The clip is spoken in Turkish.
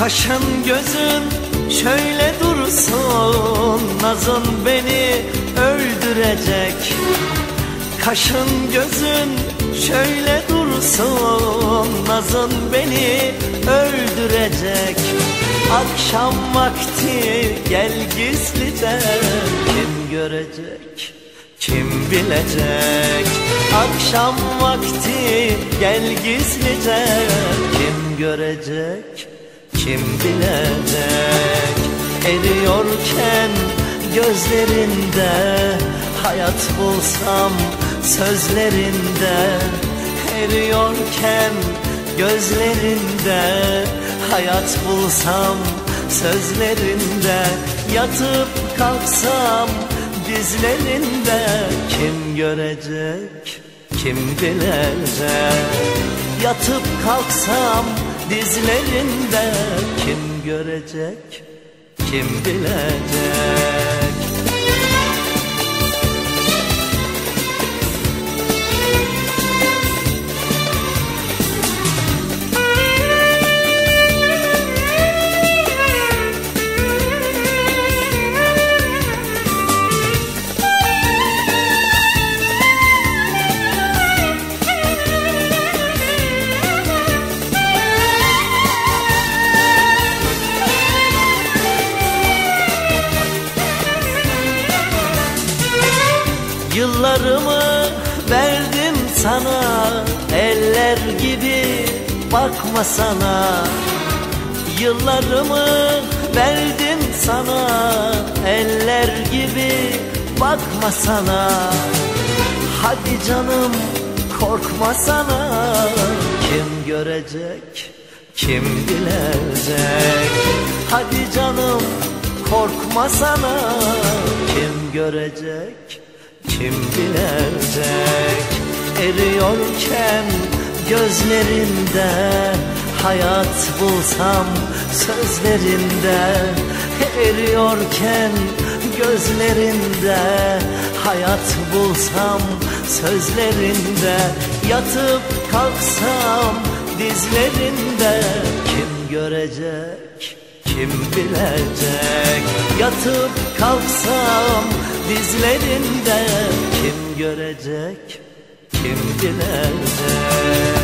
Kaşın gözün şöyle dursun Nazın beni öldürecek. Kaşın gözün şöyle dursun Nazın beni öldürecek. Akşam vakti gel gizliden Kim görecek kim bilecek? Akşam vakti gel gizlice Kim görecek kim bilecek Eriyorken gözlerinde Hayat bulsam sözlerinde Eriyorken gözlerinde Hayat bulsam sözlerinde Yatıp kalksam dizlerinde Kim görecek kim bilecek? Yatıp kalksam dizlerinde Kim görecek kim bilecek Yıllarımı verdim sana. Eller gibi bakma sana. Yıllarımı verdim sana. Eller gibi bakma sana. Hadi canım korkma sana. Kim görecek kim bilecek? Hadi canım korkma sana. Kim görecek kim bilecek eriyorken gözlerinde Hayat bulsam sözlerinde Eriyorken gözlerinde Hayat bulsam sözlerinde Yatıp kalksam dizlerinde Kim görecek kim bilecek? Yatıp kalksam dizlerinde Kim görecek kim bilecek